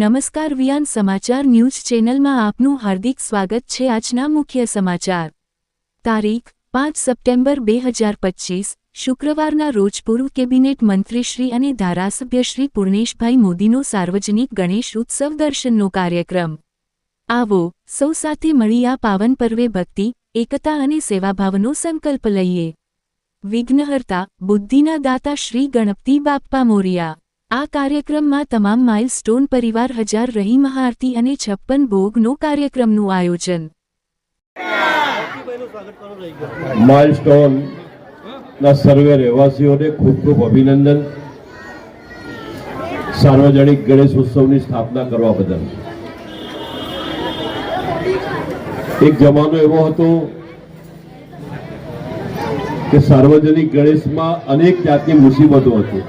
નમસ્કાર વિયાન સમાચાર ન્યૂઝ ચેનલમાં આપનું હાર્દિક સ્વાગત છે આજના મુખ્ય સમાચાર. તારીખ, પાંચ સપ્ટેમ્બર બે હજાર પચીસ, શુક્રવારના રોજ પૂર્વ કેબિનેટ મંત્રીશ્રી અને ધારાસભ્ય શ્રી પૂર્ણેશભાઈ મોદીનો સાર્વજનિક ગણેશ ઉત્સવ દર્શનનો કાર્યક્રમ. આવો, સૌ સાથે મળી આ પાવન પર્વે ભક્તિ, એકતા અને સેવાભાવનો સંકલ્પ લઈએ. વિઘ્નહર્તા, બુદ્ધિના દાતા શ્રી ગણપતિ બાપ્પા મોરિયા. આ કાર્યક્રમમાં તમામ માઇલસ્ટોન પરિવાર હજાર રહી મહાઆરતી અને છપ્પન ભોગનો કાર્યક્રમનું આયોજન. માઇલસ્ટોન ના સર્વે રહેવાસીઓને ખૂબ ખૂબ અભિનંદન. સાર્વજનિક ગણેશ ઉત્સવની સ્થાપના કરવા બદલ. એક જમાનો એવો હતો કે સાર્વજનિક ગણેશમાં અનેક જાતની મુસીબતો હતી.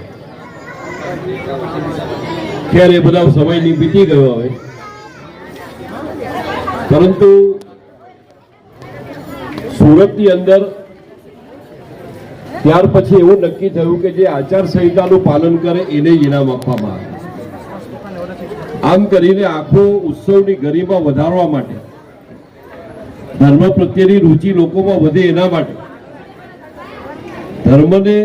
એ બધા સમય બીતી ગયો હવે. પરંતુ સુરતની અંદર ત્યાર પછી એવું નક્કી થયું કે જે આચારસંહિતાનું પાલન કરે એને ઇનામ આપવામાં આવે. આમ કરીને આખો ઉત્સવની ગરિમા વધારવા માટે, ધર્મ પ્રત્યેની રુચિ લોકોમાં વધે એના માટે, ધર્મને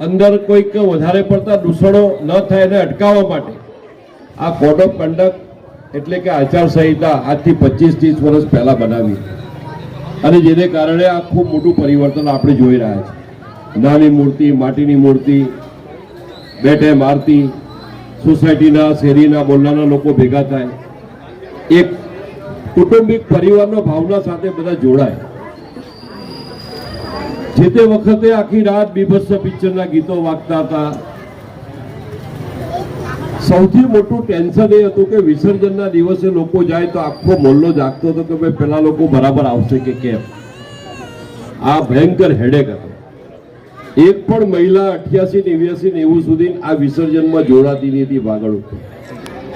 અંદર કોઈક વધારે પડતા દૂષણો ન થાય એને અટકાવવા માટે. આ કોડ ઓફ કન્ડક્ટ એટલે કે આચારસંહિતા આજથી પચીસ ત્રીસ વર્ષ પહેલાં બનાવી. અને જેને કારણે આ ખૂબ મોટું પરિવર્તન આપણે જોઈ રહ્યા છીએ. નાની મૂર્તિ, માટીની મૂર્તિ બે ટાઈમ આરતી સોસાયટીના શેરીના બોલનાના લોકો ભેગા થાય. એક કુટુંબિક પરિવારનો ભાવના સાથે બધા જોડાય. જે તે વખતે આખી રાત બીભત્સ પિક્ચરના ગીતો વાગતા હતા. સૌથી મોટું ટેન્શન એ હતું કે વિસર્જનના દિવસે લોકો જાય તો આખો મોલ્લો જાગતો હતો કે ભાઈ પેલા લોકો બરાબર આવશે કે કેમ. આ ભયંકર હેડેક હતો. એક પણ મહિલા અઠ્યાસી નેવ્યાસી નેવું સુધી આ વિસર્જનમાં જોડાતી નથી ભાગળ ઉપર.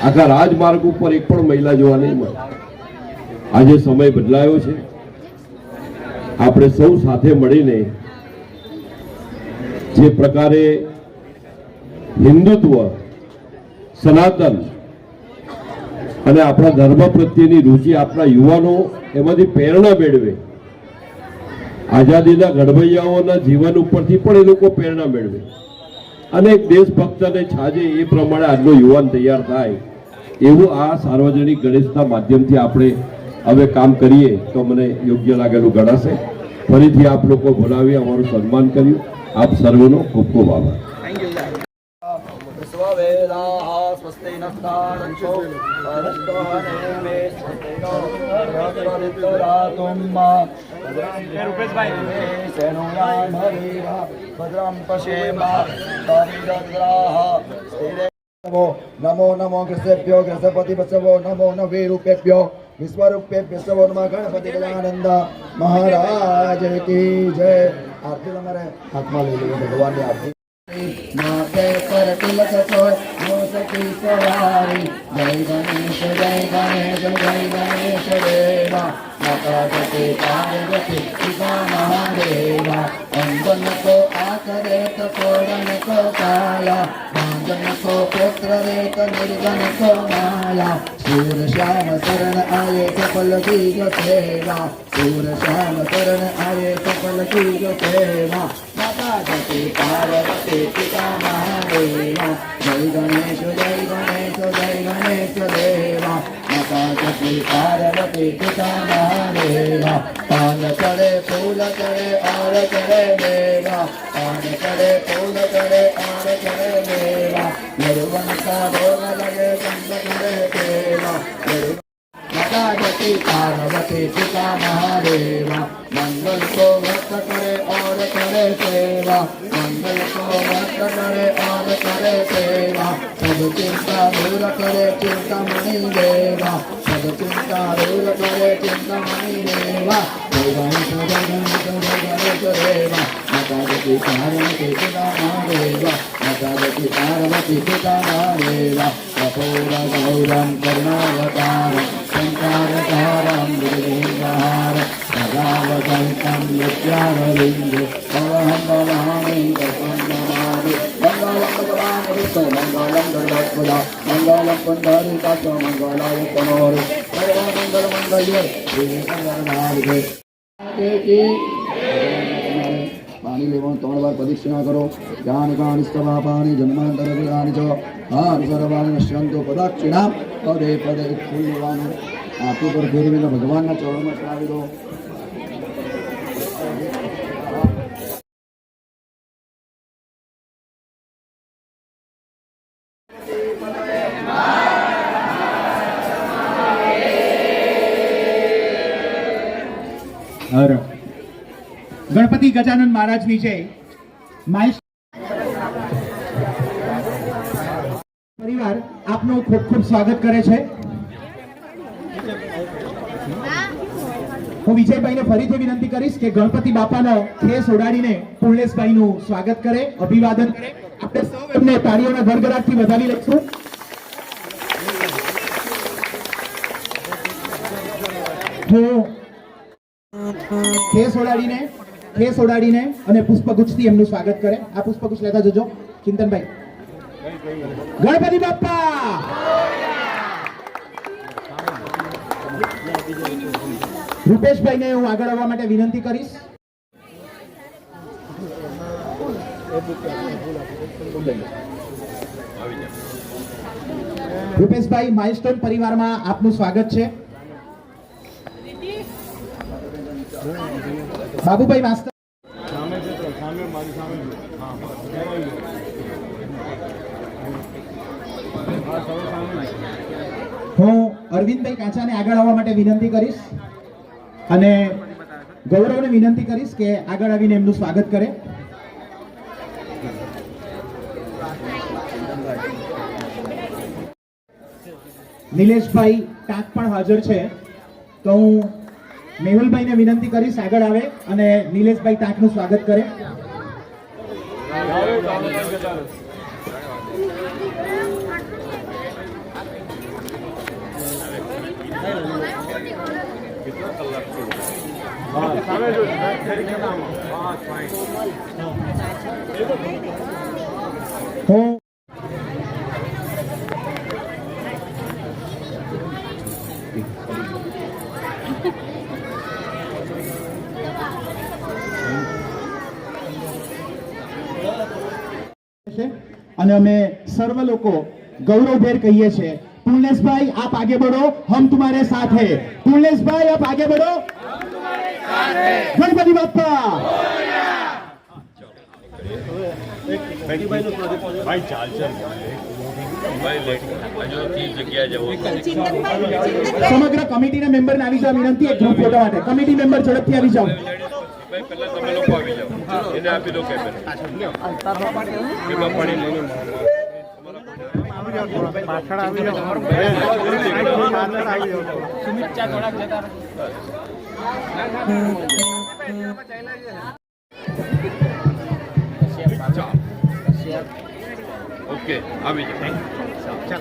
આખા રાજમાર્ગ ઉપર એક પણ મહિલા જોવા નહીં મળે. આજે સમય બદલાયો છે. આપણે સૌ સાથે મળીને જે પ્રકારે હિન્દુત્વ, સનાતન અને આપણા ધર્મ પ્રત્યેની રુચિ આપણા યુવાનો એમાંથી પ્રેરણા મેળવે. આઝાદીના ગઢભૈયાઓના જીવન ઉપરથી પણ એ લોકો પ્રેરણા મેળવે. અને એક દેશભક્તને છાજે એ પ્રમાણે આજનો યુવાન તૈયાર થાય. એવું આ સાર્વજનિક ગણેશના માધ્યમથી આપણે હવે કામ કરીએ તો મને યોગ્ય લાગેલું ગણાશે. ફરીથી આપ લોકો બોલાવી અમારું સન્માન કર્યું. આપ સર્વેનો ખૂબ ખૂબ આભાર. નમો નમો ગ્રસેભ્યો ગ્રસપતિ વસવો નમો ન વીરૂપેભ્યો विश्वरूपे विश्ववर्मा गणपति गजानंद महाराज की जय आरती हमारे आत्मा ले लिए भगवान ने आरती माते पर तिलक छोड़ मोसकी सवारी जय गणेश जय गणेश जय गणेश जय માતા જતે પાર્વતી પિતા મહાદેવા અંદન કો આકરે તપોરન કો કાયા ભાંજન કો પુત્ર રેત નિર્જન કો માયા સૂર શ્યામ શરણ આયે સફલ કી જો સેવા સૂર શ્યામ શરણ આયે સફલ કી જો સેવા માતા જતે પાર્વતી પિતા મહાદેવા જય ગણેશ જય ગણેશ જય ગણેશ દેવા માતા જતે कांति पार्वती ठिकाना मेरा पान करे फूल करे और करे मेरा पान करे फूल करे और करे मेरा निर्वन का भोग लगे संग करे तेरा पार्वती ठिकाना देवा मंगल को वक्त करे और करे सेवा मंगल को वक्त करे और చింతారుల కొరే చింతమణి దేవా సదు చింతారుల కొరే చింతమణి దేవా దేవా మతాజతి పార్వతి పితామహేవా మతాజతి పార్వతి పితామహేవా కపూర గౌరం కరుణావతారం సంకారతారం காத்தோ மங்களம் தண்டாத்மதா மங்களம் கொண்டாரி காத்தோ மங்களாய கணவர் மங்கள மங்களையர் પાણી લેવાનું ત્રણ વાર પ્રદક્ષિણા કરો જ્ઞાન કાણી સ્તવા પાણી જન્માંતર વિહાની છો આ અનુસરવાની નશ્યંતો પ્રદક્ષિણા પદે પદે એક આપી પર ફેરવીને ભગવાનના ચરણમાં ચડાવી દો હર ગણપતિ ગજાનંદ મહારાજની જય. માઇલ પરિવાર આપનું ખૂબ ખૂબ સ્વાગત કરે છે. હું વિજયભાઈને ફરીથી વિનંતી કરીશ કે ગણપતિ બાપાનો ખેસ ઉડાડીને પૂર્ણેશભાઈનું સ્વાગત કરે, અભિવાદન કરે. આપણે સૌ એમને તાળીઓના ગડગડાટથી વધાવી લઈશું. હું ખેસ ઓડાડીને ખેસ અને પુષ્પગુચ્છથી એમનું સ્વાગત કરે. આ પુષ્પગુચ્છ લેતા જજો. ચિંતનભાઈ. ગણપતિ બાપ્પા! રૂપેશભાઈને હું આગળ આવવા માટે વિનંતી કરીશ. રૂપેશભાઈ, માઇલસ્ટોન પરિવારમાં આપનું સ્વાગત છે. બાબુભાઈ માસ્તર. હું અરવિંદભાઈ કાચાને આગળ આવવા માટે વિનંતી કરીશ અને ગૌરવને વિનંતી કરીશ કે આગળ આવીને એમનું સ્વાગત કરે. નિલેશભાઈ ટાંક પણ હાજર છે, તો હું મેહુલભાઈને વિનંતી કરીશ આગળ આવે અને નિલેશભાઈ તાકનું સ્વાગત કરે. હું છે અને અમે સર્વ લોકો ગૌરવભેર કહીએ છીએ. પુર્ણેશભાઈ આપ આગે બઢો. હમ તુમ્હારે સાથ હે. પુલનેશભાઈ આપ આગે બઢો. ગણપતિ બાપા ભાઈ ચાલ ચાલ. સમગ્ર કમિટીના મેમ્બરને આવી જાવ વિનંતી એક ગ્રુપ ફોટો માટે. કમિટી મેમ્બર ઝડપથી આવી જાવ ભાઈ પહેલા તમે લોકો આવી જાઓ. એને આપી દો કેમેરા. એમાં પાણી લઈને ઓકે, આવી જાઓ. ઓકે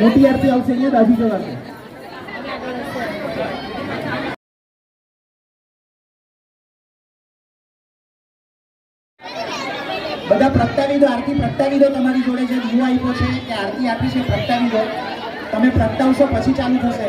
મોટી આરતી આવશે અહીંયા દાદી જવાશે બધા પ્રગટાવી આરતી પ્રગટાવી તમારી જોડે જે વ્યૂ આપ્યો છે કે આરતી આપી છે, પ્રગટાવી તમે પ્રગટાવશો, પછી ચાલુ થશે.